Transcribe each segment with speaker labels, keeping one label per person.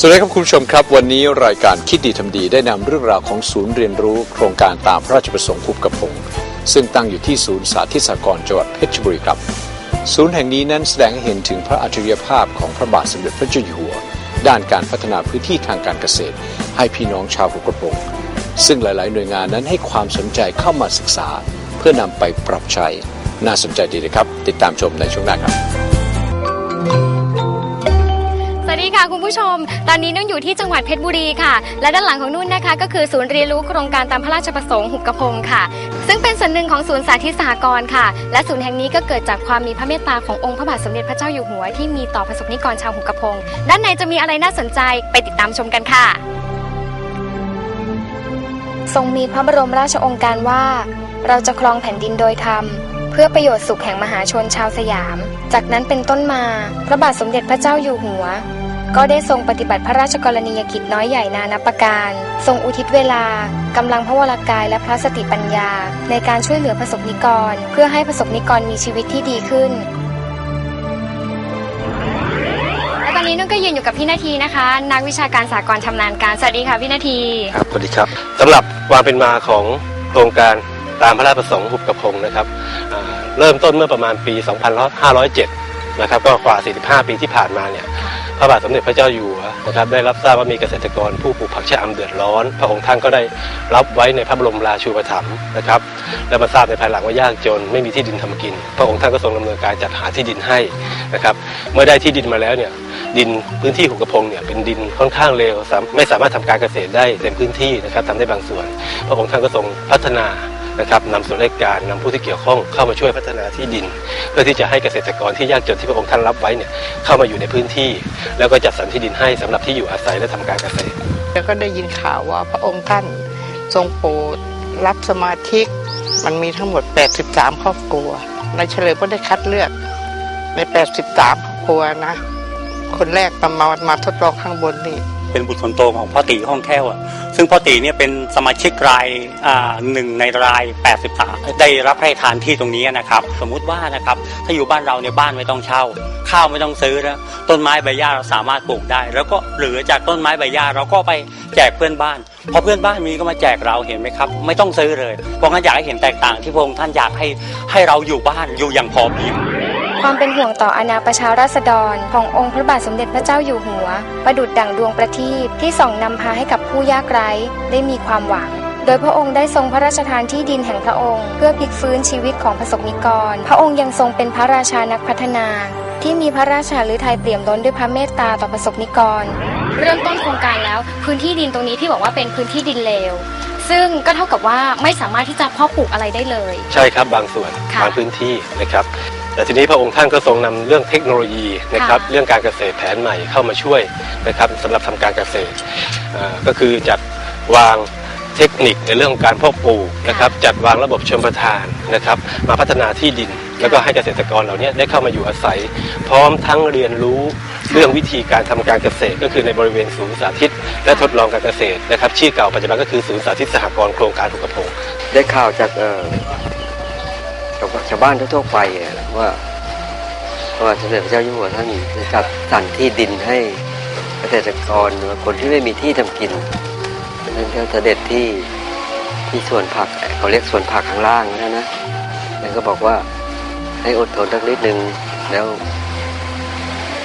Speaker 1: สวัสดีครับคุณผู้ชมครับ วันนี้รายการคิดดีทำดีได้นำเรื่องราวของศูนย์เรียนรู้โครงการตามพระราชประสงค์คุบกระพงซึ่งตั้งอยู่ที่ศูนย์สาธิตสากรจังหวัดเพชรบุรีครับ ศูนย์แห่งนี้นั้นแสดงให้เห็นถึงพระอัจฉริยภาพของพระบาทสมเด็จพระเจ้าอยู่หัว ด้านการพัฒนาพื้นที่ทางการเกษตร ให้พี่น้องชาวหุบกระพงซึ่งหลาย ๆ หน่วยงานนั้นให้ความสนใจเข้ามาศึกษา เพื่อนำไปปรับใช้น่าสนใจดีนะครับ ติดตามชมในช่วงหน้าครับ
Speaker 2: สวัสดีค่ะคุณผู้ชม ตอนนี้นุ่นอยู่ที่จังหวัดเพชรบุรีค่ะ และด้านหลังของนุ่นนะคะ ก็คือศูนย์เรียนรู้โครงการตามพระราชประสงค์หุบกระพงค่ะ ซึ่งเป็นส่วนหนึ่งของศูนย์สาธิตสหกรณ์ค่ะ และศูนย์แห่งนี้ก็เกิดจากความมีพระเมตตาขององค์พระบาทสมเด็จพระเจ้าอยู่หัวที่มีต่อประสบนิกรชาวหุบกระพง ด้านในจะมีอะไรน่าสนใจไปติดตามชมกันค่ะ ทรงมีพระบรมราชองค์การว่า เราจะครองแผ่นดินโดยธรรมเพื่อประโยชน์สุขแห่งมหาชนชาวสยาม จากนั้นเป็นต้นมา พระบาทสมเด็จพระเจ้าอยู่หัว ก็ได้ทรงปฏิบัติพระราชกรณียกิจน้อยใหญ่นานับประการ ทรงอุทิศเวลากำลังพระวรากายและพระสติปัญญา ในการช่วยเหลือประสบนิกร เพื่อให้ประสบนิกรมีชีวิตที่ดีขึ้น และตอนนี้นุ่นก็ยืนอยู่กับพี่นาทีนะคะ นักวิชาการสากลชำนาญการ สวัสดีค่ะพี่นาที
Speaker 3: ครับสวัสดีครับสำหรับความเป็นมาของโครงการตามพระราชประสงค์หุบกระพงนะครับอ่าเริ่มต้นเมื่อประมาณปี 2507 นะครับก็กว่า 45 ปีที่ผ่านมาเนี่ยพระบาทสมเด็จพระเจ้าอยู่หัวนะครับได้รับทราบว่ามีเกษตรกรผู้ปลูกผักชะอำเดือดร้อน พระองค์ท่านก็ได้รับไว้ในพระบรมราชูปถัมภ์นะครับและมาทราบในภายหลังว่ายากจนไม่มีที่ดินทำกิน พระองค์ท่านก็ทรงดำเนินการจัดหาที่ดินให้นะครับเมื่อได้ที่ดินมาแล้วเนี่ยดินพื้นที่หุกระพงเนี่ยเป็นดินค่อนข้างเลวสามไม่สามารถทำการเกษตรได้เต็มพื้นที่นะครับทำได้บางส่วน พระองค์ท่านก็ทรงพัฒนา นะครับนำส่วนราชการนำผู้ที่เกี่ยวข้องเข้ามาช่วยพัฒนาที่ดิน เพื่อที่จะให้เกษตรกรที่ยากจนที่พระองค์ท่านรับไว้เนี่ยเข้ามาอยู่ในพื้นที่ แล้วก็จัดสรรที่ดินให้สำหรับที่อยู่อาศัยและทำการเกษตร
Speaker 4: แล้วก็ได้ยินข่าวว่าพระองค์ท่านทรงโปรดรับสมาชิกมันมีทั้งหมด 83 ครอบครัว ในเฉลิมก็ได้คัดเลือกใน 83 ครอบครัวนะ คนแรกมามามาทดลองข้างบนนี่
Speaker 5: เป็นบุตรคนโตของพ่อตีห้องแค้วอะซึ่งพ่อตีเนี่ยเป็นสมาชิกรายอ่าหนึ่งในราย 83 ได้รับพระราชทานที่ตรงนี้นะครับ สมมุติว่านะครับถ้าอยู่บ้านเราเนี่ยบ้านไม่ต้องเช่า ข้าวไม่ต้องซื้อนะต้นไม้ใบหญ้าเราสามารถปลูกได้ แล้วก็เหลือจากต้นไม้ใบหญ้าเราก็ไปแจกเพื่อนบ้านพอเพื่อนบ้านมีก็มาแจกเราเห็นไหมครับ ไม่ต้องซื้อเลยเพราะงั้นอยากให้เห็นแตกต่างที่พระองค์ท่านอยากให้ให้เราอยู่บ้านอยู่อย่างพอเพียง
Speaker 2: ความเป็นห่วงต่ออาณาประชาราษฎร ขององค์พระบาทสมเด็จพระเจ้าอยู่หัว ประดุดดั่งดวงประทีปที่ส่องนำพาให้กับผู้ยากไร้ได้มีความหวังโดยพระองค์ได้ทรงพระราชทานที่ดินแห่งพระองค์ เพื่อพลิกฟื้นชีวิตของประสบนิกร พระองค์ยังทรงเป็นพระราชานักพัฒนา ที่มีพระราชาฤทัยเปี่ยมล้นด้วยพระเมตตาต่อประสบนิกร เริ่มต้นโครงการแล้ว พื้นที่ดินตรงนี้ที่บอกว่าเป็นพื้นที่ดินเลว ซึ่งก็เท่ากับว่าไม่สามารถที่จะเพาะปลูกอะไรได้เลย
Speaker 3: ใช่ครับบางส่วน
Speaker 2: ค่ะ
Speaker 3: บางพื้นที่นะครับ แต่ทีนี้พระองค์ท่านก็ทรงนำเรื่องเทคโนโลยีนะครับ
Speaker 2: ค่ะ
Speaker 3: เรื่องการเกษตรแผนใหม่เข้ามาช่วยนะครับสำหรับทำการเกษตรอ่าก็คือจัดวางเทคนิคในเรื่องของการเพาะปลูกนะครับจัดวางระบบชมประทานนะครับมาพัฒนาที่ดิน แล้วก็ให้เกษตรกรเหล่านี้ได้เข้ามาอยู่อาศัย พร้อมทั้งเรียนรู้เรื่องวิธีการทำการเกษตร ก็คือในบริเวณศูนย์สาธิต และทดลองการเกษตรนะครับชื่อเก่าปัจจุบันก็คือศูนย์สาธิตสหกรณ์โครงการถูกกระพง
Speaker 6: ได้ข่าวจากเอ่อ ชาวชาวบ้านทั่วๆไปอะว่าว่าสมเด็จพระเจ้าอยู่หัวท่านจัดสรรที่ดินให้เกษตรกรหรือคนที่ไม่มีที่ทำกินท่านก็เสด็จที่ที่สวนผักเขาเรียกสวนผักข้างล่างนะนะแล้วก็บอกว่าให้อดทนสักนิดนึงแล้ว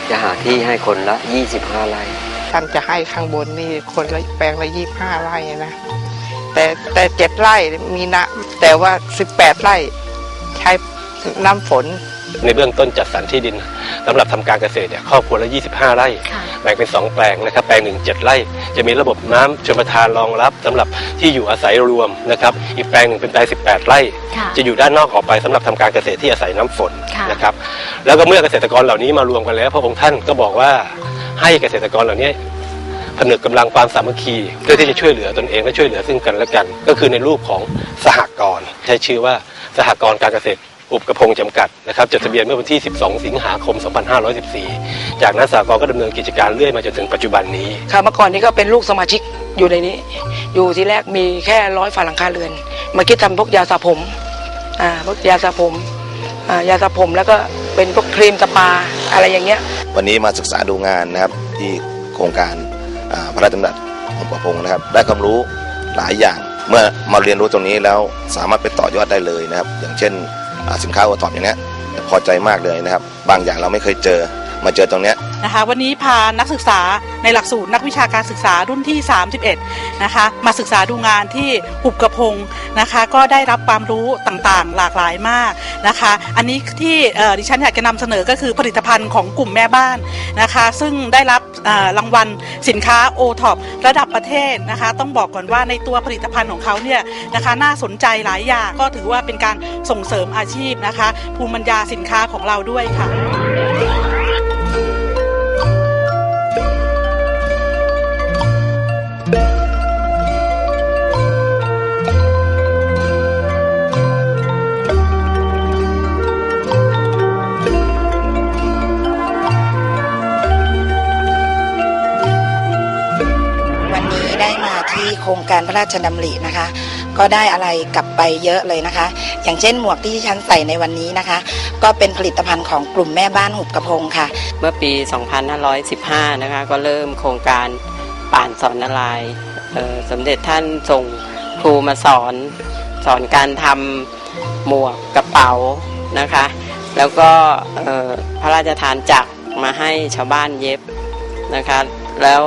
Speaker 6: จะหาที่ให้คนละ 25ไร่
Speaker 4: ท่านจะให้ข้างบนนี่คนละแปลงละ 25ไร่นะแต่แต่เจ็ดไร่มีนะ แต่ว่า 18ไร่ ใช้น้ำฝน
Speaker 3: ในเบื้องต้นจัดสรรที่ดินสำหรับทำการเกษตรเนี่ยครอบครัวละ 25 ไร่
Speaker 2: ค่ะ
Speaker 3: แบ่งเป็น 2 แปลงนะครับ แปลงหนึ่ง7ไร่ จะมีระบบน้ำชลประทานรองรับสำหรับที่อยู่อาศัยรวมนะครับ อีกแปลงหนึ่งเป็นแปลง 18 ไร่
Speaker 2: ค่ะ
Speaker 3: จะอยู่ด้านนอกออกไปสำหรับทำการเกษตรที่อาศัยน้ำฝน
Speaker 2: ค่ะ
Speaker 3: นะครับ แล้วก็เมื่อเกษตรกรเหล่านี้มารวมกันแล้ว พระองค์ท่านก็บอกว่าให้เกษตรกรเหล่านี้ผนึกกำลังความสามัคคีเพื่อที่จะช่วยเหลือตนเองและช่วยเหลือซึ่งกันและกัน ก็คือในรูปของสหกรณ์ใช้ชื่อว่า สหกรณ์การเกษตรอุปกระพงจำกัดนะครับจดทะเบียนเมื่อวันที่ 12 สิงหาคม 2514 จากนั้นสหกรณ์ก็ดำเนินกิจการเรื่อยมาจนถึงปัจจุบันนี้
Speaker 7: ค่ะเมื่อก่อนนี้ก็เป็นลูกสมาชิกอยู่ในนี้ อยู่ที่แรกมีแค่ร้อยฝาหลังคาเรือนมาคิดทำพวกยาสระผมอ่าพวกยาสระผมอ่ายาสระผมแล้วก็เป็นพวกครีมสปาอะไรอย่างเงี้ย
Speaker 8: วันนี้มาศึกษาดูงานนะครับที่โครงการอ่าพระราชดำรัสของประพงศ์นะครับ ได้ความรู้หลายอย่าง เมื่อมาเรียนรู้ตรงนี้แล้วสามารถไปต่อยอดได้เลยนะครับ อย่างเช่นสินค้าโอท็อปอย่างเนี้ยพอใจมากเลยนะครับ บางอย่างเราไม่เคยเจอ มาเจอตรงเนี้ย
Speaker 9: นะคะวันนี้พานักศึกษาในหลักสูตรนักวิชาการศึกษารุ่นที่ 31 นะคะมาศึกษาดูงานที่หุบกระพงนะคะก็ได้รับความรู้ต่างๆ หลากหลายมากนะคะ อันนี้ที่ดิฉันอยากจะนำเสนอก็คือผลิตภัณฑ์ของกลุ่มแม่บ้านนะคะ ซึ่งได้รับรางวัลสินค้าโอท็อประดับประเทศนะคะ ต้องบอกก่อนว่าในตัวผลิตภัณฑ์ของเขาเนี่ยนะคะน่าสนใจหลายอย่างก็ถือว่าเป็นการส่งเสริมอาชีพนะคะ ภูมิปัญญาสินค้าของเราด้วยค่ะ
Speaker 10: ที่โครงการพระราชดำรินะคะ ก็ได้อะไรกลับไปเยอะเลยนะคะ อย่างเช่นหมวกที่ฉันใส่ในวันนี้นะคะ ก็เป็นผลิตภัณฑ์ของกลุ่มแม่บ้านหุบกระพงค่ะ
Speaker 11: เมื่อปี 2515 นะคะ ก็เริ่มโครงการป่านสอนนารายสมเด็จท่านส่งครูมาสอนสอนการทำหมวกกระเป๋านะคะ แล้วก็พระราชทานจักรมาให้ชาวบ้านเย็บนะคะ แล้ว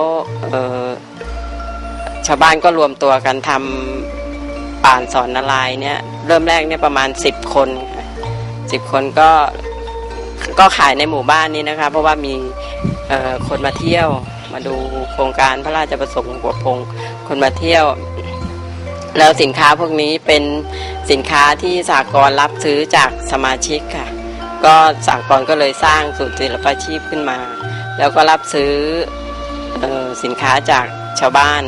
Speaker 11: ชาวบ้านก็รวมตัวกันทำป่านสอนนารายเนี่ยเริ่มแรกเนี่ยประมาณ 10 คนค่ะ10คนก็ก็ขายในหมู่บ้านนี้นะคะ เพราะว่ามีคนมาเที่ยวมาดูโครงการพระราชประสงค์หัวพงคนมาเที่ยว แล้วสินค้าพวกนี้เป็นสินค้าที่สากลรับซื้อจากสมาชิกค่ะ ก็สากลก็เลยสร้างศูนย์ศิลปาชีพขึ้นมา แล้วก็รับซื้อออสินค้าจากชาวบ้าน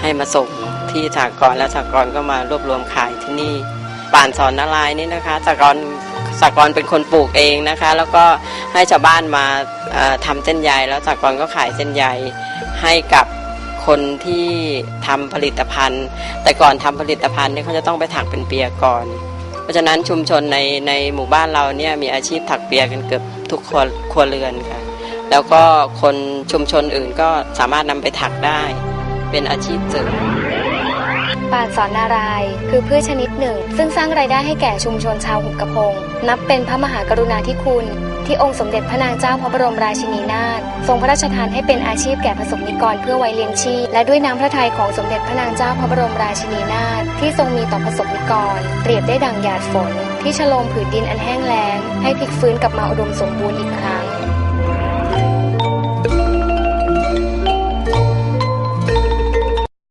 Speaker 11: ให้มาส่งที่สากลแล้วสากลก็มารวบรวมขายที่นี่ป่านสอนนารายนี่นะคะสากลสากลเป็นคนปลูกเองนะคะ แล้วก็ให้ชาวบ้านมาเอ่อทำเส้นใยแล้วสากลก็ขายเส้นใยให้กับคนที่ทำผลิตภัณฑ์ แต่ก่อนทำผลิตภัณฑ์เนี่ยเขาจะต้องไปถักเป็นเปียก่อน เพราะฉะนั้นชุมชนในในหมู่บ้านเราเนี่ยมีอาชีพถักเปียกันเกือบทุกครัวครัวเรือนค่ะ แล้วก็คนชุมชนอื่นก็สามารถนำไปถักได้ เป็นอาชีพเสริม
Speaker 2: ป่านสอนนารายคือพืชชนิดหนึ่ง ซึ่งสร้างรายได้ให้แก่ชุมชนชาวหุบกระพง นับเป็นพระมหากรุณาธิคุณ ที่องค์สมเด็จพระนางเจ้าพระบรมราชินีนาถทรงพระราชทานให้เป็นอาชีพแก่ประสบนิกรเพื่อไว้เลี้ยงชีพและด้วยน้ำพระทัยของสมเด็จพระนางเจ้าพระบรมราชินีนาถที่ทรงมีต่อประสบนิกร เปรียบได้ดังหยาดฝน ที่ชโลมผืนดินอันแห้งแล้ง ให้พลิกฟื้นกลับมาอุดมสมบูรณ์อีกครั้ง